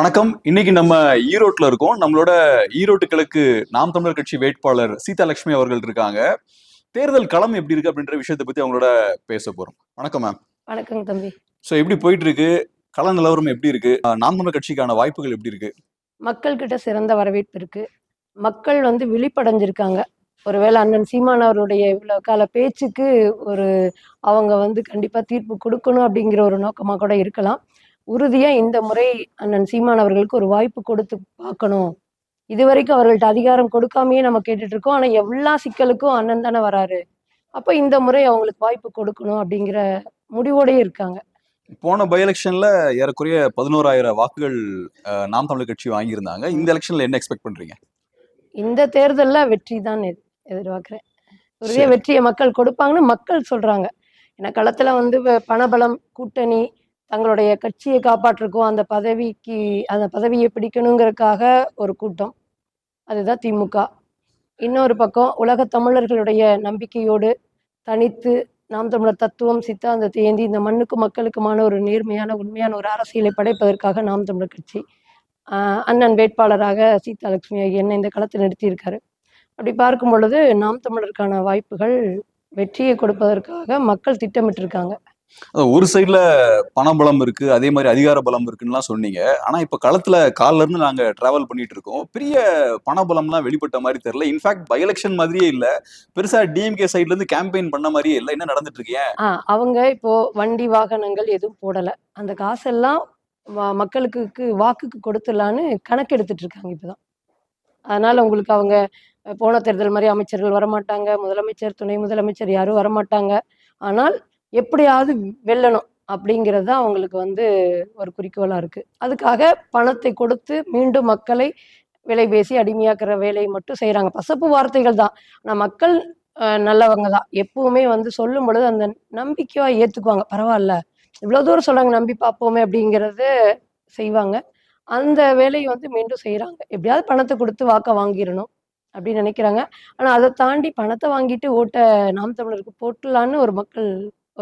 வணக்கம். இன்னைக்கு நம்ம ஈரோட்ல இருக்கோம். நம்மளோட ஈரோட்டு கிழக்கு நாம் தமிழர் கட்சி வேட்பாளர் சீதாலட்சுமி அவர்கள் இருக்காங்க. தேர்தல் களம் எப்படி இருக்கு அப்படின்ற விஷயத்தை பத்தி அவங்களோட பேச போறோம். வணக்கம் மேம் வணக்கங்க தம்பி. ஸோ எப்படி போயிட்டு இருக்கு? கள நிலவரம் எப்படி இருக்கு? நாம் தமிழர் கட்சிக்கான வாய்ப்புகள் எப்படி இருக்கு? மக்கள்கிட்ட சிறந்த வரவேற்பு இருக்கு. மக்கள் வந்து விழிப்படைஞ்சிருக்காங்க. ஒருவேளை அண்ணன் சீமான் அவருடைய இவ்வளவு கால பேச்சுக்கு ஒரு அவங்க வந்து கண்டிப்பா தீர்ப்பு கொடுக்கணும் அப்படிங்கிற ஒரு நோக்கமா கூட இருக்கலாம். உறுதியா இந்த முறை அண்ணன் சீமான் அவர்களுக்கு ஒரு வாய்ப்பு கொடுத்து பார்க்கணும். இதுவரைக்கும் அவர்கள்ட்ட அதிகாரம் கொடுக்காமயே நம்ம கேட்டுட்டு இருக்கோம் ஆனா எல்லா சிக்கலுக்கும் அண்ணன் தானே வராரு. அப்ப இந்த முறை அவங்களுக்கு வாய்ப்பு கொடுக்கணும் அப்படிங்கிற முடிவோடயே இருக்காங்க. போன பை எலெக்ஷன்ல ஏறக்குறைய பதினோராயிரம் வாக்குகள் நாம் தமிழர் கட்சி வாங்கியிருந்தாங்க. இந்த எலெக்ஷன்ல என்ன எக்ஸ்பெக்ட் பண்றீங்க? இந்த தேர்தல்ல வெற்றி தான் எதிர்- எதிர்பார்க்கிறேன். உறுதியா சரி. வெற்றியை மக்கள் கொடுப்பாங்கன்னு மக்கள் சொல்றாங்க. ஏன்னா களத்துல வந்து பணபலம் கூட்டணி தங்களுடைய கட்சியை காப்பாற்றுக்கும் அந்த பதவிக்கு அந்த பதவியை பிடிக்கணுங்கிறதுக்காக ஒரு கூட்டம். அதுதான் திமுக. இன்னொரு பக்கம் உலக தமிழர்களுடைய நம்பிக்கையோடு தனித்து நாம் தமிழர் தத்துவம் சித்தாந்தத்தை ஏந்தி இந்த மண்ணுக்கு மக்களுக்குமான ஒரு நேர்மையான உண்மையான ஒரு அரசியலை படைப்பதற்காக நாம் தமிழர் கட்சி அண்ணன் வேட்பாளராக சீதாலட்சுமி என்னை இந்த களத்தில் நிறுத்தியிருக்காரு. அப்படி பார்க்கும் பொழுது நாம் தமிழருக்கான வாய்ப்புகள் வெற்றியை கொடுப்பதற்காக மக்கள் திட்டமிட்டிருக்காங்க. ஒரு சைடுல பணபலம் இருக்கு அதே மாதிரி அதிகார பலம் இருக்குன்னுலாம் சொன்னீங்க. ஆனா இப்ப களத்துல கால்ல இருந்து நாங்க டிராவல் பண்ணிட்டு இருக்கோம். பெரிய பணபலம்லாம் வெளிப்பட்ட மாதிரி தெரியல. இன்ஃபேக்ட் பை எலெக்ஷன் மாதிரியே இல்ல. பெருசா டிஎம்கே சைட்லேருந்து கேம்பெயின் பண்ண மாதிரியே இல்ல. என்ன நடந்துட்டு இருக்கேன் ஆ அவங்க இப்போ வண்டி வாகனங்கள் எதுவும் போடலை. அந்த காசெல்லாம் வ- மக்களுக்கு வாக்குக்கு கொடுத்துடலான்னு கணக்கு எடுத்துட்டு இருக்காங்க இப்போதான். அதனால உங்களுக்கு அவங்க போன தேர்தல் மாதிரி அமைச்சர்கள் வரமாட்டாங்க. முதலமைச்சர் துணை முதலமைச்சர் யாரும் வரமாட்டாங்க. ஆனால் எப்படியாவது வெல்லணும் அப்படிங்கிறது தான் அவங்களுக்கு வந்து ஒரு குறிக்கோளாக இருக்குது அதுக்காக பணத்தை கொடுத்து மீண்டும் மக்களை விலை பேசி அடிமையாக்குற வேலையை மட்டும் செய்கிறாங்க பசப்பு வார்த்தைகள் தான். ஆனால் மக்கள் நல்லவங்க தான். எப்பவுமே வந்து சொல்லும் பொழுது அந்த நம்பிக்கையாக ஏற்றுக்குவாங்க பரவாயில்ல. இவ்வளோ தூரம் சொல்கிறாங்க நம்பி பார்ப்போமே அப்படிங்கிறது செய்வாங்க. அந்த வேலையை வந்து மீண்டும் செய்கிறாங்க எப்படியாவது பணத்தை கொடுத்து வாக்க வாங்கிடணும் அப்படின்னு நினைக்கிறாங்க. ஆனால் அதை தாண்டி பணத்தை வாங்கிட்டு ஓட்ட நாம் தமிழருக்கு போட்டலான்னு ஒரு மக்கள்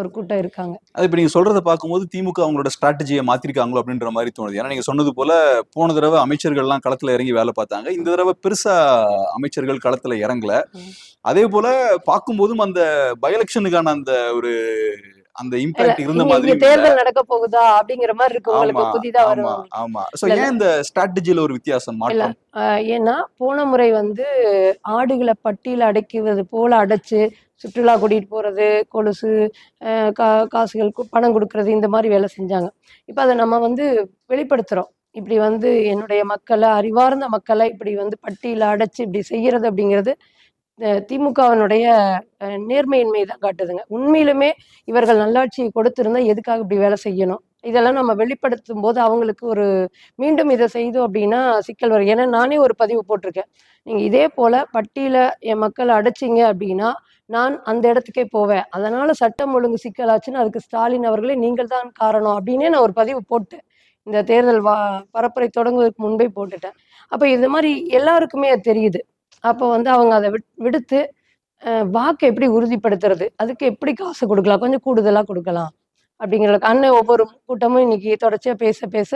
ஒரு கூட்டம் இருக்காங்க. அது இப்ப நீங்க சொல்றத பார்க்கும்போது திமுக அவங்களோட ஸ்ட்ராட்டஜியை மாத்திருக்காங்களோ அப்படின்ற மாதிரி தோணுது. ஏன்னா நீங்க சொன்னது போல போன தடவை அமைச்சர்கள்லாம் களத்துல இறங்கி வேலை பார்த்தாங்க. இந்த தடவை பெருசா அமைச்சர்கள் களத்துல இறங்கல. அதே போல பார்க்கும்போதும் அந்த பை எலெக்ஷனுக்கான அந்த ஒரு அந்த இம்பாக்ட் இருந்த மாதிரி தேர்தல் நடக்க போகுதா அப்படிங்கிற மாதிரி இருக்கு. உங்களுக்கு புதிதா வருவாங்க ஆமா சோ ஏன் இந்த ஸ்ட்ராட்டஜில ஒரு வித்தியாசம் மாற்றம்? ஏன்னா போன முறை வந்து ஆடுகளை பட்டியல அடைக்குவது போல அடைச்சு சுற்றுலா கூட்டிகிட்டு போகிறது கொலுசு கா காசுகள் கு- பணம் கொடுக்கறது இந்த மாதிரி வேலை செஞ்சாங்க. இப்போ அதை நம்ம வந்து வெளிப்படுத்துகிறோம் இப்படி வந்து என்னுடைய மக்களை அறிவார்ந்த மக்களை இப்படி வந்து பட்டியல அடைச்சு இப்படி செய்கிறது அப்படிங்கிறது திமுகவினுடைய நேர்மையின்மை தான் காட்டுதுங்க. உண்மையிலுமே இவர்கள் நல்லாட்சியை கொடுத்திருந்தா எதுக்காக இப்படி வேலை செய்யணும்? இதெல்லாம் நம்ம வெளிப்படுத்தும் போது அவங்களுக்கு ஒரு மீண்டும் இதை செய்தோம் அப்படின்னா சிக்கல் வரும். ஏன்னா நானே ஒரு பதிவு போட்டிருக்கேன். நீங்க இதே போல பட்டியல என் மக்களை அடைச்சிங்க அப்படின்னா நான் அந்த இடத்துக்கே போவேன். அதனால சட்டம் ஒழுங்கு சிக்கலாச்சுன்னு அதுக்கு ஸ்டாலின் அவர்களே நீங்கள் தான் காரணம் அப்படின்னே நான் ஒரு பதிவு போட்டேன். இந்த தேர்தல் வா பரப்புரை தொடங்குவதற்கு முன்பே போட்டுட்டேன். அப்போ இது மாதிரி எல்லாருக்குமே அது தெரியுது. அப்போ வந்து அவங்க அதை விட் விடுத்து வாக்கை எப்படி உறுதிப்படுத்துறது? அதுக்கு எப்படி காசு கொடுக்கலாம்? கொஞ்சம் கூடுதலாக கொடுக்கலாம். அப்படிங்கிற அண்ணன் ஒவ்வொரு கூட்டமும் இன்னைக்கு தொடர்ச்சியாக பேச பேச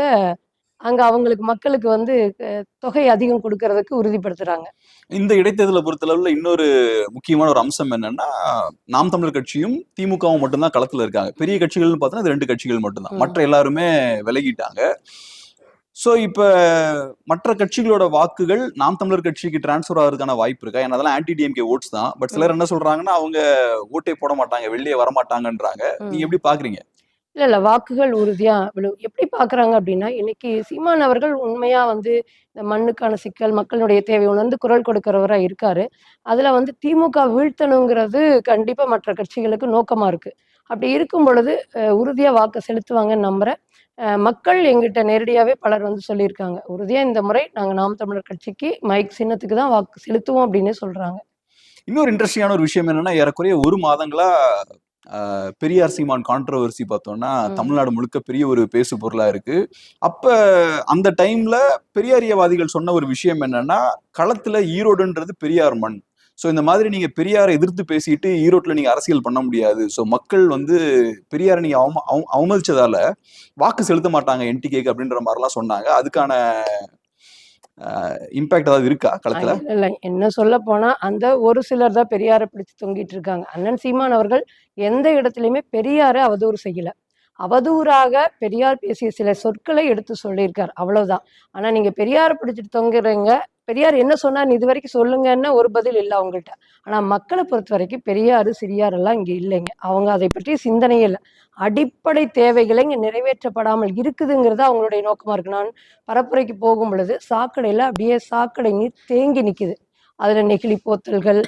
அங்க அவங்களுக்கு மக்களுக்கு வந்து தொகை அதிகம் கொடுக்கறதுக்கு உறுதிப்படுத்துறாங்க. இந்த இடைத்தேர்தலை பொறுத்தளவுல இன்னொரு முக்கியமான ஒரு அம்சம் என்னன்னா நாம் தமிழர் கட்சியும் திமுகவும் மட்டும்தான் களத்துல இருக்காங்க. பெரிய கட்சிகள்னு பார்த்தோன்னா இது ரெண்டு கட்சிகள் மட்டும்தான். மற்ற எல்லாருமே விலகிட்டாங்க. சோ இப்ப மற்ற கட்சிகளோட வாக்குகள் நாம் தமிழர் கட்சிக்கு டிரான்ஸ்ஃபர் ஆகிறதுக்கான வாய்ப்பு இருக்கா? ஏன்னா அதெல்லாம் ஆன்டி டிஎம்கே ஓட்ஸ் தான். பட் சிலர் என்ன சொல்றாங்கன்னா அவங்க ஓட்டே போட மாட்டாங்க வெளியே வர மாட்டாங்கன்றாங்க நீங்க எப்படி பாக்குறீங்க? இல்ல இல்ல. வாக்குகள் உறுதியா விழும் எப்படி பாக்குறாங்க அப்படின்னா இன்னைக்கு சீமான் அவர்கள் உண்மையா வந்து இந்த மண்ணுக்கான சிக்கல் மக்களுடைய தேவை உணர்ந்து குரல் கொடுக்கிறவரா இருக்காரு. அதுல வந்து திமுக வீழ்த்தணுங்கிறது கண்டிப்பா மற்ற கட்சிகளுக்கு நோக்கமா இருக்கு. அப்படி இருக்கும் பொழுது உறுதியா வாக்கு செலுத்துவாங்கன்னு நம்புற மக்கள் எங்கிட்ட நேரடியாவே பலர் வந்து சொல்லியிருக்காங்க. உறுதியா இந்த முறை நாங்க நாம் தமிழர் கட்சிக்கு மைக் சின்னத்துக்கு தான் வாக்கு செலுத்துவோம் அப்படின்னு சொல்றாங்க. இன்னொரு இன்ட்ரெஸ்டிங்கான ஒரு விஷயம் என்னன்னா ஏறக்குறைய ஒரு மாதங்களா பெரியார் சீமான் கான்ட்ரவர்சி பார்த்தோம்னா. தமிழ்நாடு முழுக்க பெரிய ஒரு பேசு பொருளா இருக்கு. அப்ப அந்த டைம்ல பெரியாரியவாதிகள் சொன்ன ஒரு விஷயம் என்னன்னா களத்துல ஈரோடுன்றது பெரியார் மண். ஸோ இந்த மாதிரி நீங்க பெரியாரை எதிர்த்து பேசிட்டு ஈரோட்ல நீங்க அரசியல் பண்ண முடியாது. ஸோ மக்கள் வந்து பெரியாரை நீங்க அவம அவ- அவமதிச்சதால வாக்கு செலுத்த மாட்டாங்க என்டிகேக்கு அப்படின்ற மாதிரிலாம் சொன்னாங்க. அதுக்கான இம்பாக்ட் ஏதாவது இருக்கா களத்துல? இல்ல, என்ன சொல்ல போனா அந்த ஒரு சிலர் தான் பெரியாரை பிடிச்சு தொங்கிட்டு இருக்காங்க. அண்ணன் சீமான் அவர்கள் எந்த இடத்துலயுமே பெரியாரை அவதூறு செய்யல. அவதூறாக பெரியார் பேசிய சில சொற்களை எடுத்து சொல்லியிருக்கார். அவ்வளவுதான். ஆனா நீங்க பெரியாரை பிடிச்சிட்டு தொங்குறீங்க. பெரியார் என்ன சொன்னார் இது வரைக்கும் சொல்லுங்கன்னு ஒரு பதில் இல்லை அவங்கள்ட்ட. ஆனா மக்களை பொறுத்த வரைக்கும் பெரியார் சிறியார் எல்லாம் இங்க இல்லைங்க. அவங்க அதை பற்றி சிந்தனையே இல்லை. அடிப்படை தேவைகளை இங்க நிறைவேற்றப்படாமல் இருக்குதுங்கிறது அவங்களுடைய நோக்கமா இருக்கு. நான் பரப்புரைக்கு போகும் பொழுது சாக்கடையில அப்படியே சாக்கடை நீர் தேங்கி நிக்குது. அதில் நெகிழி போத்தல்கள்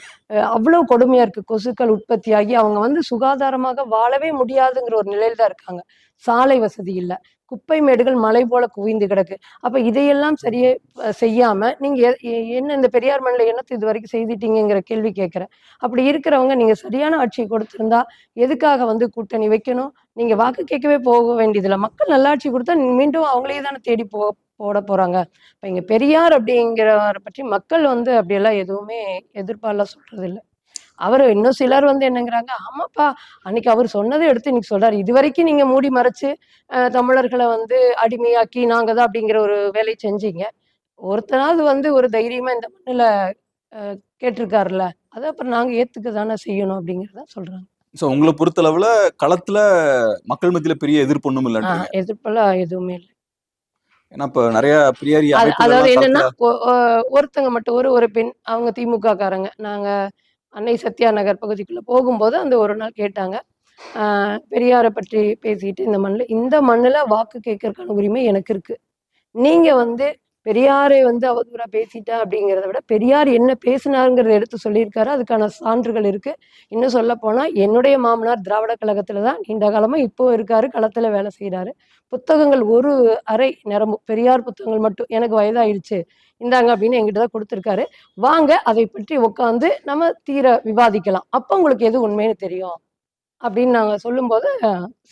அவ்வளோ கொடுமையாக இருக்குது கொசுக்கள் உற்பத்தியாகி அவங்க வந்து சுகாதாரமாக வாழவே முடியாதுங்கிற ஒரு நிலையில் தான் இருக்காங்க. சாலை வசதி இல்லை. குப்பை மேடுகள் மலை போல குவிந்து கிடக்கு. அப்ப இதையெல்லாம் சரியே செய்யாமல் செய்யாம நீங்க என்ன இந்த பெரியார் மண்ணில் என்னத்தை இது வரைக்கும் செய்துட்டீங்கிற கேள்வி கேட்கிறேன். அப்படி இருக்கிறவங்க நீங்க சரியான ஆட்சியை கொடுத்திருந்தா எதுக்காக வந்து கூட்டணி வைக்கணும்? நீங்க வாக்கு கேட்கவே போக வேண்டியதில்லை. மக்கள் நல்லாட்சி கொடுத்தா மீண்டும் அவங்களே தானே தேடி போ போட போறாங்க. இப்ப இங்க பெரியார் அப்படிங்கிறவரை பற்றி மக்கள் வந்து அப்படியெல்லாம் எதுவுமே எதிர்ப்பாலாம் சொல்றது இல்லை அவர் இன்னும் சிலர் வந்து என்னங்கிறாங்க ஆமாப்பா அன்னைக்கு அவர் சொன்னதை எடுத்து இன்னைக்கு சொல்றாரு. இது வரைக்கும் நீங்க மூடி மறைச்சு தமிழர்களை வந்து அடிமையாக்கி நாங்க தான் அப்படிங்கிற ஒரு வேலை செஞ்சீங்க. ஒருத்தனாவது வந்து ஒரு தைரியமா இந்த மண்ணுல கேட்டிருக்காருல்ல அதை அப்புறம் நாங்க ஏத்துக்க தானே செய்யணும் அப்படிங்கிறத சொல்றாங்க. ஸோ உங்களை பொறுத்தளவுல களத்துல மக்கள் மத்தியில பெரிய எதிர்ப்பு இல்லைன்றீங்க. ஆஹ், எதிர்ப்பெல்லாம் எதுவுமே இல்லை. ஏன்னா இப்ப நிறைய பெரியாரி அதாவது என்னன்னா ஒருத்தங்க மட்டும் ஒரு ஒரு பெண் அவங்க திமுக காரங்க நாங்க அன்னை சத்யா நகர் பகுதிக்குள்ள போகும்போது அந்த ஒரு நாள் கேட்டாங்க. ஆஹ் பெரியாரை பற்றி பேசிட்டு இந்த மண்ணில் இந்த மண்ணுல வாக்கு கேட்கறதுக்கான உரிமை எனக்கு இருக்கு. நீங்க வந்து பெரியாரை வந்து அவதூறா பேசிட்டா அப்படிங்கிறத விட பெரியார் என்ன பேசினாருங்கிறத எடுத்து சொல்லியிருக்காரு. அதுக்கான சான்றுகள் இருக்கு. இன்னும் சொல்ல போனா என்னுடைய மாமனார் திராவிட கழகத்துல தான் நீண்ட காலமா இப்போ இருக்காரு. களத்துல வேலை செய்யறாரு புத்தகங்கள் ஒரு அறை நிரம்பும். பெரியார் புத்தகங்கள் மட்டும் எனக்கு வயதாயிடுச்சு. இந்தாங்க அப்படின்னு எங்கிட்ட தான் கொடுத்துருக்காரு. வாங்க அதை பற்றி உட்காந்து நம்ம தீர விவாதிக்கலாம். அப்போ உங்களுக்கு எது உண்மைன்னு தெரியும். அப்படின்னு நாங்கள் சொல்லும்போது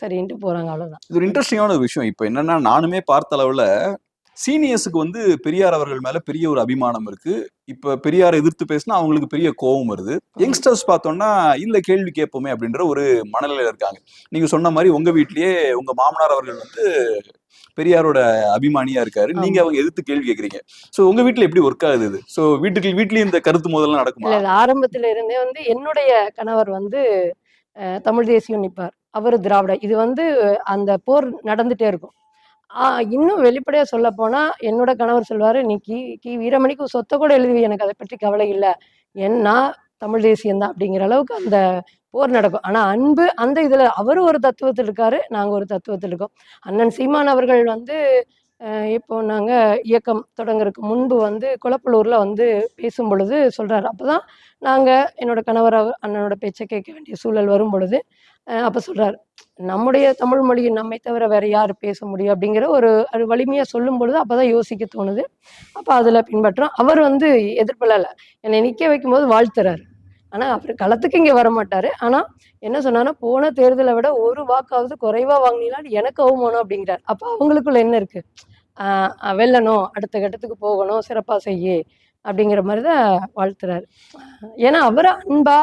சரின்ட்டு போகிறாங்க அவ்வளோதான் இது ஒரு இன்ட்ரெஸ்டிங்கான ஒரு விஷயம். இப்போ என்னன்னா நானுமே பார்த்த அளவில் சீனியர்ஸுக்கு வந்து பெரியார் அவர்கள் மேல பெரிய ஒரு அபிமானம் இருக்கு. இப்ப பெரியாரை எதிர்த்து பேசினா அவங்களுக்கு பெரிய கோபம் வருது. யங்ஸ்டர்ஸ் பார்த்தோம்னா இல்ல கேள்வி கேட்போமே அப்படின்ற ஒரு மனநிலையில இருக்காங்க. நீங்க சொன்ன மாதிரி உங்க வீட்லயே உங்க மாமனார் அவர்கள் வந்து பெரியாரோட அபிமானியா இருக்காரு. நீங்க அவங்க எதிர்த்து கேள்வி கேக்குறீங்க சோ உங்க வீட்ல எப்படி ஒர்க் ஆகுது இது? சோ வீட்டுக்கு வீட்லயும் இந்த கருத்து மோதல்லாம் நடக்குமா? ஆரம்பத்துல இருந்தே வந்து என்னுடைய கணவர் வந்து தமிழ் தேசியம் நிற்பார் அவர் திராவிட. இது வந்து அந்த போர் நடந்துட்டே இருக்கும். இன்னும் வெளிப்படையா சொல்ல போனா என்னோட கணவர் சொல்வாரு நீ கி கி வீரமணிக்கு சொத்தை கூட எழுதுவி எனக்கு அதை பற்றி கவலை இல்லை. ஏன்னா தமிழ் தேசியம் தான். அப்படிங்கிற அளவுக்கு அந்த போர் நடக்கும். ஆனா அன்பு அந்த இதுல அவர் ஒரு தத்துவத்தில் இருக்காரு நாங்க ஒரு தத்துவத்தில் இருக்கோம். அண்ணன் சீமான் அவர்கள் வந்து இப்போது இப்போ இயக்கம் தொடங்குறதுக்கு முன்பு வந்து குளப்பலூரில் வந்து பேசும் பொழுது அப்போ தான் நாங்கள் என்னோடய கணவர் அண்ணனோட பேச்சை கேட்க வேண்டிய சூழல் வரும் பொழுது அப்போ சொல்கிறார் நம்முடைய தமிழ் மொழியை நம்மை தவிர வேற யார் பேச முடியும்? அப்படிங்கிற ஒரு அது வலிமையாக சொல்லும் பொழுது அப்போ தான் யோசிக்க தோணுது. அப்போ அதில் பின்பற்றோம். அவர் வந்து எதிர்ப்பல என்னை நிற்க வைக்கும்போது வாழ்த்துறாரு. ஆனால் அவர் களத்துக்கு இங்கே வர மாட்டார் ஆனால் என்ன சொன்னார்னா போன தேர்தலை விட ஒரு வாக்காவது குறைவா வாங்கினீங்கன்னா எனக்கு அவமானம் அப்படிங்கிறார். அப்போ அவங்களுக்குள்ள என்ன இருக்குது வெல்லணும் அடுத்த கட்டத்துக்கு போகணும் சிறப்பா செய்யு அப்படிங்கிற மாதிரி தான் வாழ்த்துறாரு. ஏன்னா அவர் அன்பா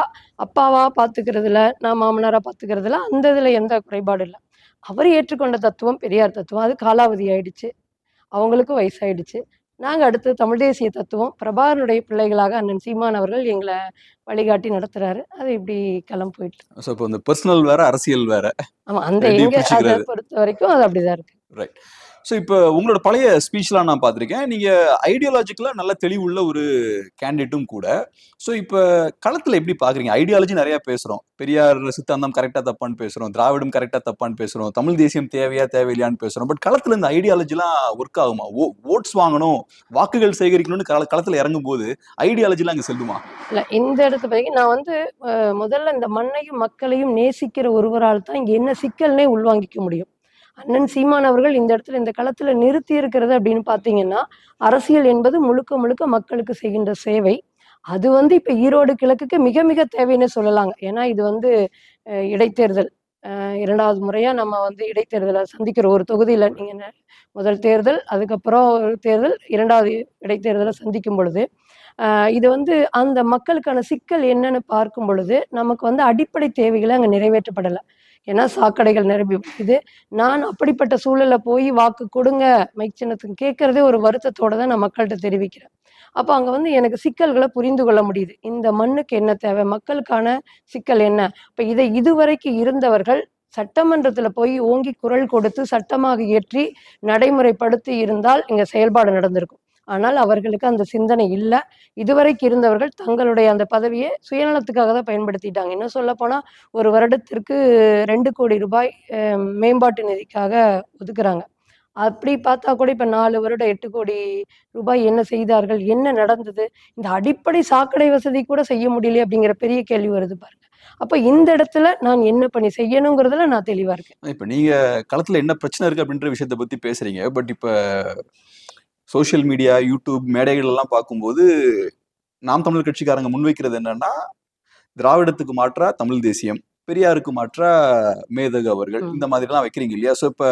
அப்பாவா பாத்துக்கிறதுல நான் மாமனாரா பாத்துக்கிறதுல அந்த இதுல எந்த குறைபாடும் இல்லை. அவர் ஏற்றுக்கொண்ட தத்துவம் பெரியார் தத்துவம் அது காலாவதி ஆயிடுச்சு. அவங்களுக்கும் வயசாயிடுச்சு. நாங்க அடுத்து தமிழ் தேசிய தத்துவம் பிரபாகரனுடைய பிள்ளைகளாக அண்ணன் சீமான் அவர்கள் எங்களை வழிகாட்டி நடத்துறாரு. அது இப்படி களம் போயிட்டு இருக்கு. சோ இப்போ இந்த பர்சனல் வேற அரசியல் வேற. ஆமா அந்த எங்க அதை. பொறுத்த வரைக்கும் அது அப்படிதான் இருக்கு. ரைட் ஸோ இப்போ உங்களோட பழைய ஸ்பீச்லாம் நான் பார்த்துருக்கேன். நீங்கள் ஐடியாலஜிக்கலாக நல்ல தெளிவுள்ள ஒரு கேண்டிடேட்டும் கூட. ஸோ இப்போ களத்தில் எப்படி பார்க்குறீங்க? ஐடியாலஜி நிறையா பேசுகிறோம் பெரியார் சித்தாந்தம் கரெக்டாக தப்பான்னு பேசுகிறோம் திராவிடம் கரெக்டாக தப்பான்னு பேசுகிறோம் தமிழ் தேசியம் தேவையா தேவையில்லையான்னு பேசுகிறோம் பட் களத்தில் இந்த ஐடியாலஜிலாம் ஒர்க் ஆகுமா? ஓ ஓட்ஸ் வாங்கணும் வாக்குகள் சேகரிக்கணும்னு கள களத்தில் இறங்கும் போது ஐடியாலஜிலாம் அங்கே செல்லுமா? இல்லை இந்த இடத்துல பற்றி நான் வந்து முதல்ல இந்த மண்ணையும் மக்களையும் நேசிக்கிற ஒருவரால் தான் இங்கே என்ன சிக்கல்னே உள்வாங்கிக்க முடியும். அண்ணன் சீமான் அவர்கள் இந்த இடத்துல இந்த களத்துல நிறுத்தி இருக்கிறது அப்படின்னு பாத்தீங்கன்னா அரசியல் என்பது முழுக்க முழுக்க மக்களுக்கு செய்கின்ற சேவை. அது வந்து இப்ப ஈரோடு கிழக்குக்கு மிக மிக தேவைன்னு சொல்லலாங்க. ஏன்னா இது வந்து இடைத்தேர்தல். இரண்டாவது முறையா நம்ம வந்து இடைத்தேர்தலை சந்திக்கிற ஒரு தொகுதியில நீங்க முதல் தேர்தல் அதுக்கப்புறம் ஒரு தேர்தல் இரண்டாவது இடைத்தேர்தலை சந்திக்கும் பொழுது இது வந்து அந்த மக்களுக்கான சிக்கல் என்னன்னு பார்க்கும் பொழுது நமக்கு வந்து அடிப்படை தேவைகளை அங்கே நிறைவேற்றப்படலை. ஏன்னா சாக்கடைகள் நிரம்பி இது நான் அப்படிப்பட்ட சூழல்ல போய் வாக்கு கொடுங்க மைக் சின்னத்துக்கு கேட்கறதே ஒரு வருத்தத்தோட தான் நான் மக்கள்கிட்ட தெரிவிக்கிறேன். அப்போ அங்கே வந்து எனக்கு சிக்கல்களை புரிந்து கொள்ள முடியுது. இந்த மண்ணுக்கு என்ன தேவை? மக்களுக்கான சிக்கல் என்ன? இப்போ இதை இதுவரைக்கும் இருந்தவர்கள் சட்டமன்றத்தில் போய் ஓங்கி குரல் கொடுத்து சட்டமாக இயற்றி நடைமுறைப்படுத்தி இருந்தால் இங்கே செயல்பாடு நடந்திருக்கும். ஆனால் அவர்களுக்கு அந்த சிந்தனை இல்லை. இதுவரைக்கு இருந்தவர்கள் தங்களுடைய அந்த பதவியை சுயநலத்துக்காக தான் பயன்படுத்திட்டாங்க. இன்னும் சொல்ல போனால் ஒரு வருடத்திற்கு ரெண்டு கோடி ரூபாய் மேம்பாட்டு நிதிக்காக ஒதுக்குறாங்க. அப்படி பார்த்தா கூட இப்போ நாலு வருடம் எட்டு கோடி ரூபாய் என்ன செய்தார்கள்? என்ன நடந்தது? இந்த அடிப்படை சாக்கடை வசதி கூட செய்ய முடியல அப்படிங்கிற பெரிய கேள்வி வருது பாருங்க. அப்போ இந்த இடத்துல நான் என்ன பண்ணி செய்யணுங்கிறதுல நான் தெளிவா இருக்கேன். இப்ப நீங்க களத்துல என்ன பிரச்சனை இருக்கு அப்படின்ற விஷயத்த பத்தி பேசுறீங்க. பட் இப்ப சோஷியல் மீடியா யூடியூப் மேடைகள் எல்லாம் பார்க்கும்போது நாம் தமிழர் கட்சிக்காரங்க முன்வைக்கிறது என்னன்னா திராவிடத்துக்கு மாற்றா தமிழ் தேசியம் பெரியாருக்கு மாற்றா மேதகு அவர்கள். இந்த மாதிரி எல்லாம் வைக்கிறீங்க இல்லையா? சோ இப்ப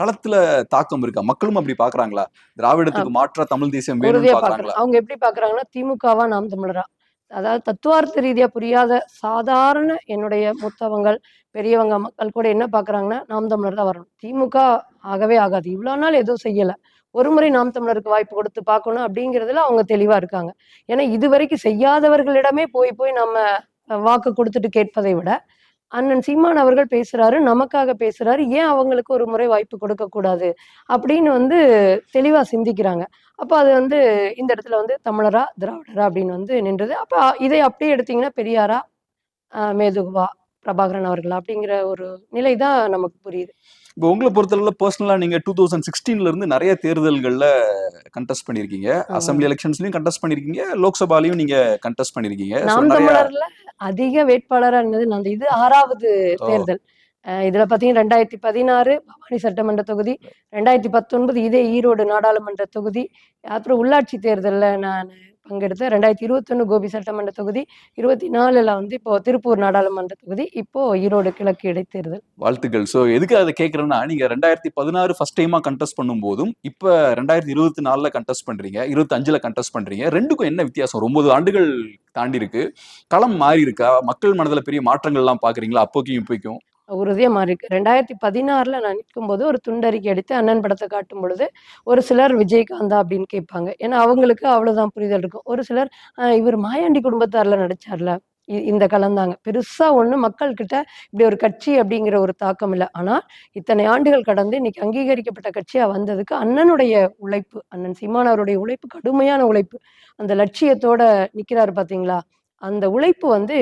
களத்துல தாக்கம் இருக்கா? மக்களும் அப்படி பாக்குறாங்களா திராவிடத்துக்கு மாற்றா தமிழ் தேசியம் வேணும்னு பாக்குறாங்களா அவங்க எப்படி பாக்குறாங்கன்னா திமுகவா நாம் தமிழரா. அதாவது தத்துவார்த்த ரீதியா புரியாத சாதாரண என்னுடைய மூத்தவங்கள் பெரியவங்க மக்கள் கூட என்ன பாக்குறாங்கன்னா நாம் தமிழர் தான் வரணும். திமுக ஆகவே ஆகாது. இவ்வளவு நாள் எதுவும் செய்யல. ஒரு முறை நாம் தமிழருக்கு வாய்ப்பு கொடுத்து பார்க்கணும் அப்படிங்கிறதுல அவங்க தெளிவா இருக்காங்க. ஏன்னா இது வரைக்கும் செய்யாதவர்களிடமே போய் போய் நம்ம வாக்கு கொடுத்துட்டு கேட்பதை விட அண்ணன் சீமான் அவர்கள் பேசுறாரு நமக்காக பேசுறாரு ஏன் அவங்களுக்கு ஒரு முறை வாய்ப்பு கொடுக்க கூடாது அப்படின்னு வந்து தெளிவா சிந்திக்கிறாங்க. அப்போ அது வந்து இந்த இடத்துல வந்து தமிழரா திராவிடரா அப்படின்னு வந்து நின்றது. அப்போ இதை அப்படியே எடுத்தீங்கன்னா பெரியாரா மேதுகுவா பிரபாகரன் அவர்களா அப்படிங்கிற ஒரு நிலை தான் நமக்கு புரியுது. இப்போ உங்களை பொறுத்தளவுல பர்சனலா நீங்க டூ தௌசண்ட் சிக்ஸ்டீன்ல இருந்து நிறைய தேர்தல்கள்ல கண்டெஸ்ட் பண்ணிருக்கீங்க. அசம்பிளி எலெக்ஷன்ஸ்லயும் கண்டெஸ்ட் பண்ணிருக்கீங்க லோக்சபாலையும் நீங்க கண்டெஸ்ட் பண்ணிருக்கீங்க அதிக வேட்பாளரா இருந்தது நான் இது ஆறாவது. தேர்தல் இதுல பாத்தீங்கன்னா ரெண்டாயிரத்தி பதினாறு பவானி சட்டமன்ற தொகுதி ரெண்டாயிரத்தி பத்தொன்பது இதே ஈரோடு நாடாளுமன்ற தொகுதி அப்புறம் உள்ளாட்சி தேர்தலில் நான் பங்கெடுத்தேன். ரெண்டாயிரத்தி இருபத்தொன்னு கோபி சட்டமன்ற தொகுதி இருபத்தி நாலுல வந்து இப்போ திருப்பூர் நாடாளுமன்ற தொகுதி இப்போ ஈரோடு கிழக்கு இடைத்தேர்தல். வாழ்த்துக்கள். ஸோ எதுக்கு அதை கேக்குறேன்னா நீங்க ரெண்டாயிரத்தி பதினாறு ஃபர்ஸ்ட் டைமா கண்டெஸ்ட் பண்ணும் போதும் இப்போ ரெண்டாயிரத்தி இருபத்தி நாலுல கண்டெஸ்ட் பண்றீங்க இருபத்தி அஞ்சுல கண்டெஸ்ட் பண்றீங்க ரெண்டுக்கும் என்ன வித்தியாசம்? ஒன்பது ஆண்டுகள் தாண்டி இருக்கு களம் மாறி இருக்கா மக்கள் மனதில் பெரிய மாற்றங்கள்லாம் பாக்குறீங்களா? அப்போக்கும் இப்போக்கும்? உறுதியா மாறி இருக்கு. ரெண்டாயிரத்தி பதினாறில் நான் நிற்கும் போது ஒரு துண்டறிக்கை எடுத்து அண்ணன் படத்தை காட்டும் பொழுது ஒரு சிலர் விஜயகாந்தா அப்படின்னு கேட்பாங்க. ஏன்னா அவங்களுக்கு அவ்வளோதான் புரிதல் இருக்கும். ஒரு சிலர் இவர் மாயாண்டி குடும்பத்தாரில் நடிச்சார்ல. இ- இந்த கலந்தாங்க. பெருசா ஒண்ணு மக்கள்கிட்ட இப்படி ஒரு கட்சி அப்படிங்கிற ஒரு தாக்கம் இல்லை. ஆனா இத்தனை ஆண்டுகள் கடந்து இன்னைக்கு அங்கீகரிக்கப்பட்ட கட்சியா வந்ததுக்கு அண்ணனுடைய உழைப்பு அண்ணன் சீமான் அவருடைய உழைப்பு கடுமையான உழைப்பு அந்த லட்சியத்தோட நிக்கிறாரு பாத்தீங்களா? அந்த உழைப்பு வந்து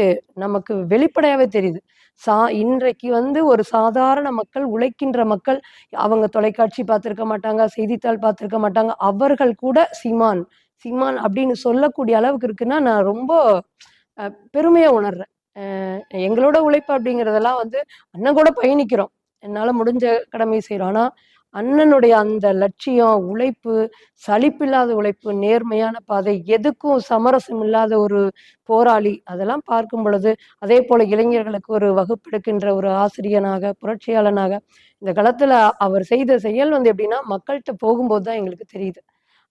நமக்கு வெளிப்படையாவே தெரியுது. சா இன்றைக்கு வந்து ஒரு சாதாரண மக்கள் உழைக்கின்ற மக்கள் அவங்க தொலைக்காட்சி பார்த்திருக்க மாட்டாங்க செய்தித்தாள் பார்த்திருக்க மாட்டாங்க அவர்கள் கூட சீமான். சீமான் அப்படின்னு சொல்லக்கூடிய அளவுக்கு இருக்குன்னா நான் ரொம்ப பெருமையா உணர்றேன். எங்களோட உழைப்பு அப்படிங்கிறதெல்லாம் வந்து அண்ணன் கூட பயணிக்கிறோம். என்னால முடிஞ்ச கடமை செய்கிறோம் ஆனா அண்ணனுடைய அந்த லட்சியம் உழைப்பு சலிப்பில்லாத உழைப்பு நேர்மையான பாதை எதுக்கும் சமரசம் இல்லாத ஒரு போராளி அதெல்லாம் பார்க்கும் பொழுது அதே போல இளைஞர்களுக்கு ஒரு வகுப்பெடுக்கின்ற ஒரு ஆசிரியனாக புரட்சியாளனாக இந்த காலத்துல அவர் செய்த செயல் வந்து எப்படின்னா மக்கள்கிட்ட போகும்போது தான் எங்களுக்கு தெரியுது.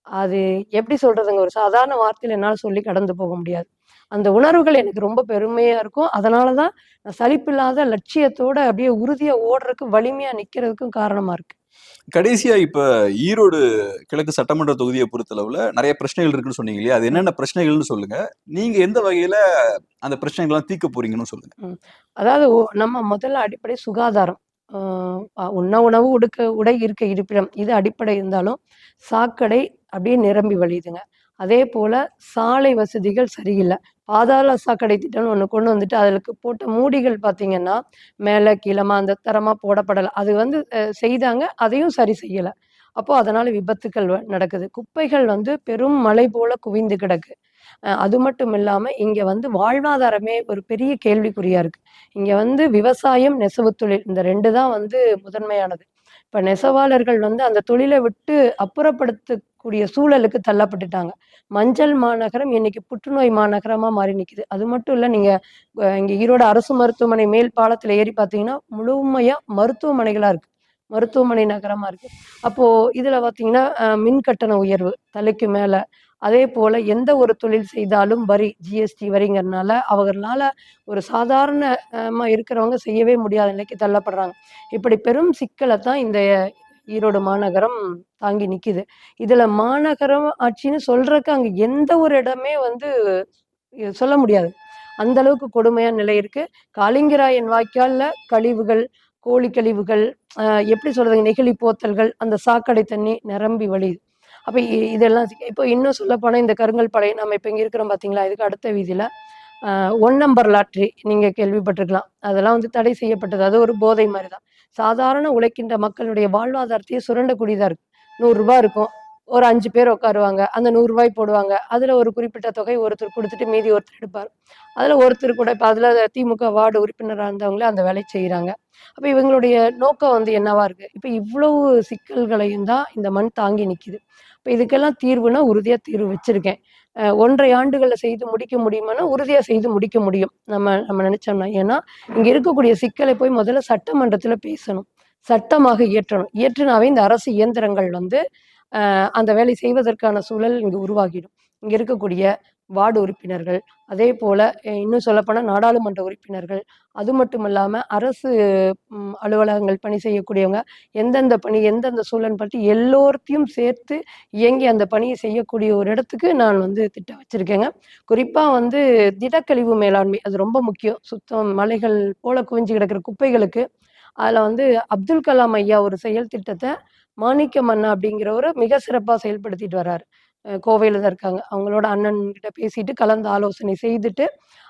அது எப்படி சொல்றதுங்க ஒரு சாதாரண வார்த்தையில என்னால் சொல்லி கடந்து போக முடியாது. அந்த உணர்வுகள் எனக்கு ரொம்ப பெருமையா இருக்கும். அதனாலதான் நான் சலிப்பில்லாத லட்சியத்தோட அப்படியே உறுதியா ஓடுறதுக்கு வலிமையா நிக்கிறதுக்கும் காரணமா இருக்கு. கடைசியா இப்ப ஈரோடு கிழக்கு சட்டமன்ற தொகுதியை பொறுத்தளவுல நிறைய பிரச்சனைகள் இருக்குன்னு சொன்னீங்க இல்லையா? அது என்னென்ன பிரச்சனைகள்னு சொல்லுங்க. நீங்க எந்த வகையில அந்த பிரச்சனைகள் எல்லாம் தீர்க்க போறீங்கன்னு சொல்லுங்க. அதாவது நம்ம முதல்ல அடிப்படை சுகாதாரம். உண்ண உணவு உடுக்க உடை இருக்க இருப்பிடம் இது அடிப்படை இருந்தாலும் சாக்கடை அப்படியே நிரம்பி வழியுதுங்க. அதே போல சாலை வசதிகள் சரியில்லை. பாதாள சாக்கடை திட்டம்னு ஒன்று கொண்டு வந்துட்டு அதுக்கு போட்ட மூடிகள் பார்த்தீங்கன்னா மேலே கீழமா அந்த தரமாக போடப்படலை. அது வந்து செய்தாங்க அதையும் சரி செய்யலை. அப்போ அதனால விபத்துக்கள் வ- நடக்குது. குப்பைகள் வந்து பெரும் மலை போல குவிந்து கிடக்கு. அது மட்டும் இல்லாம இங்க வந்து வாழ்வாதாரமே ஒரு பெரிய கேள்விக்குறியா இருக்கு. இங்க வந்து விவசாயம் நெசவு தொழில் இந்த ரெண்டு தான் வந்து முதன்மையானது. இப்ப நெசவாளர்கள் வந்து அந்த தொழிலை விட்டு அப்புறப்படுத்து கூடிய சூழலுக்கு தள்ளப்பட்டுட்டாங்க. மஞ்சள் மாநகரம் இன்னைக்கு புற்றுநோய் மாநகரமா மாறி நிக்குது. அது மட்டும் இல்ல நீங்க இங்கே இங்க ஈரோடு அரசு மருத்துவமனை மேல் பாலத்துல ஏறி பார்த்தீங்கன்னா முழுமையா மருத்துவமனைகளா இருக்கு. மருத்துவமனை நகரமா இருக்கு. அப்போ இதுல பாத்தீங்கன்னா மின் கட்டண உயர்வு தலைக்கு மேல அதே போல எந்த ஒரு தொழில் செய்தாலும் வரி ஜிஎஸ்டி வரிங்கிறதுனால அவர்களால ஒரு சாதாரணமா இருக்கிறவங்க செய்யவே முடியாத நிலைக்கு தள்ளப்படுறாங்க. இப்படி பெரும் சிக்கலை தான் இந்த ஈரோடு மாநகரம் தாங்கி நிக்குது. இதுல மாநகரம் ஆட்சின்னு சொல்றதுக்கு அங்க எந்த ஒரு இடமே வந்து சொல்ல முடியாது. அந்த அளவுக்கு கொடுமையான நிலை இருக்கு. காளிங்கராயன் வாய்க்கால்ல கழிவுகள் கோழி கழிவுகள் எப்படி சொல்றது நெகிழி போத்தல்கள் அந்த சாக்கடை தண்ணி நிரம்பி வழியுது. அப்ப இதெல்லாம் இப்போ இன்னும் சொல்ல போனா இந்த கருங்கல் படை நம்ம இப்ப இங்க இருக்கிறோம் பாத்தீங்களா? இதுக்கு அடுத்த வீதியில ஒன் நம்பர் லாட்ரி நீங்க கேள்விப்பட்டிருக்கலாம். அதெல்லாம் வந்து தடை செய்யப்பட்டது. அது ஒரு போதை மாதிரி தான் சாதாரண உழைக்கின்ற மக்களுடைய வாழ்வாதாரத்தையே சுரண்டக்கூடியதா இருக்கு. நூறு ரூபாய் இருக்கும். ஒரு அஞ்சு பேர் உட்காருவாங்க. அந்த நூறு ரூபாய் போடுவாங்க. அதுல ஒரு குறிப்பிட்ட தொகை ஒருத்தர் கொடுத்துட்டு மீதி ஒருத்தர் எடுப்பார். அதுல ஒருத்தர் கூட இப்ப அதுல திமுக வார்டு உறுப்பினராக இருந்தவங்களே அந்த வேலை செய்யறாங்க அப்ப இவங்களுடைய நோக்கம் வந்து என்னவா இருக்கு? இப்ப இவ்வளவு சிக்கல்களையும் தான் இந்த மண் தாங்கி நிக்குது. இப்போ இதுக்கெல்லாம் தீர்வுனா உறுதியாக தீர்வு வச்சிருக்கேன். ஒன்றை ஒன்றரை செய்து முடிக்க முடியுமானா உறுதியாக செய்து முடிக்க முடியும். நம்ம நம்ம நினச்சோம்னா. ஏன்னா இங்கே இருக்கக்கூடிய சிக்கலை போய் முதல்ல சட்டமன்றத்தில் பேசணும். சட்டமாக இயற்றணும். இயற்றினாவே இந்த அரசு இயந்திரங்கள் வந்து அந்த வேலை செய்வதற்கான சூழல் இங்கே உருவாகிடும். இங்கே இருக்கக்கூடிய வார்டு உறுப்பினர்கள். அதே போல் இன்னும் சொல்லப்போனால் நாடாளுமன்ற உறுப்பினர்கள். அது மட்டும் இல்லாமல் அரசு அலுவலகங்கள் பணி செய்யக்கூடியவங்க எந்தெந்த பணி எந்தெந்த சூழல் பற்றி எல்லோர்த்தையும் சேர்த்து இயங்கி அந்த பணியை செய்யக்கூடிய ஒரு இடத்துக்கு நான் வந்து திட்டம் வச்சுருக்கேங்க. குறிப்பாக வந்து திடக்கழிவு மேலாண்மை அது ரொம்ப முக்கியம். சுத்தம் மலைகள் போல குவிஞ்சு கிடக்கிற குப்பைகளுக்கு அதில் வந்து அப்துல் கலாம் ஐயா ஒரு செயல் திட்டத்தை மாணிக்க மன்னா அப்படிங்கிறவரு மிக சிறப்பாக செயல்படுத்திட்டு வர்றாரு. கோவையில் தான் இருக்காங்க. அவங்களோட அண்ணன் கிட்ட பேசிட்டு கலந்து ஆலோசனை செய்துட்டு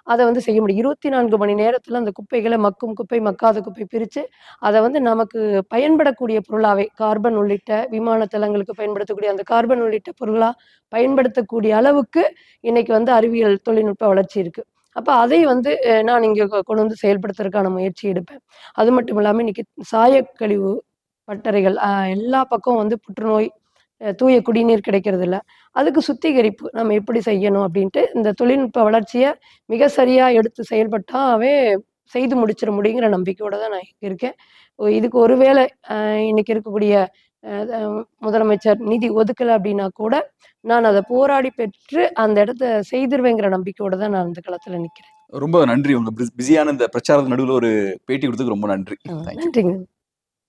அதை வந்து செய்ய முடியும். இருபத்தி நான்கு மணி நேரத்தில் அந்த குப்பைகளை மக்கும் குப்பை மக்காத குப்பை பிரித்து அதை வந்து நமக்கு பயன்படக்கூடிய பொருளாவே கார்பன் உள்ளிட்ட விமான தளங்களுக்கு பயன்படுத்தக்கூடிய அந்த கார்பன் உள்ளிட்ட பொருளாக பயன்படுத்தக்கூடிய அளவுக்கு இன்னைக்கு வந்து அறிவியல் தொழில்நுட்ப வளர்ச்சி இருக்கு. அப்போ அதை வந்து நான் இங்கே கொண்டு வந்து செயல்படுத்துறதுக்கான முயற்சி எடுப்பேன். அது மட்டும் இல்லாமல் இன்னைக்கு சாயக்கழிவு பட்டறைகள் எல்லா பக்கம் வந்து புற்றுநோய் தூய குடிநீர் கிடைக்கிறது இல்ல அதுக்கு சுத்திகரிப்பு நம்ம எப்படி செய்யணும் அப்படின்ட்டு இந்த தொழில்நுட்ப வளர்ச்சியை மிக சரியா எடுத்து செயல்பட்டாவே செய்து முடிச்சிட முடியுங்கிற நம்பிக்கையோட தான் நான் இருக்கேன். இதுக்கு ஒருவேளை இன்னைக்கு இருக்கக்கூடிய முதலமைச்சர் நிதி ஒதுக்கல அப்படின்னா கூட நான் அதை போராடி பெற்று அந்த இடத்த செய்திருவேங்கிற நம்பிக்கையோட தான் நான் அந்த களத்துல நிக்கிறேன். ரொம்ப நன்றி. உங்க பிஸியான இந்த பிரச்சாரத்து நடுவில் ஒரு பேட்டி கொடுத்ததுக்கு ரொம்ப நன்றி. நன்றிங்க.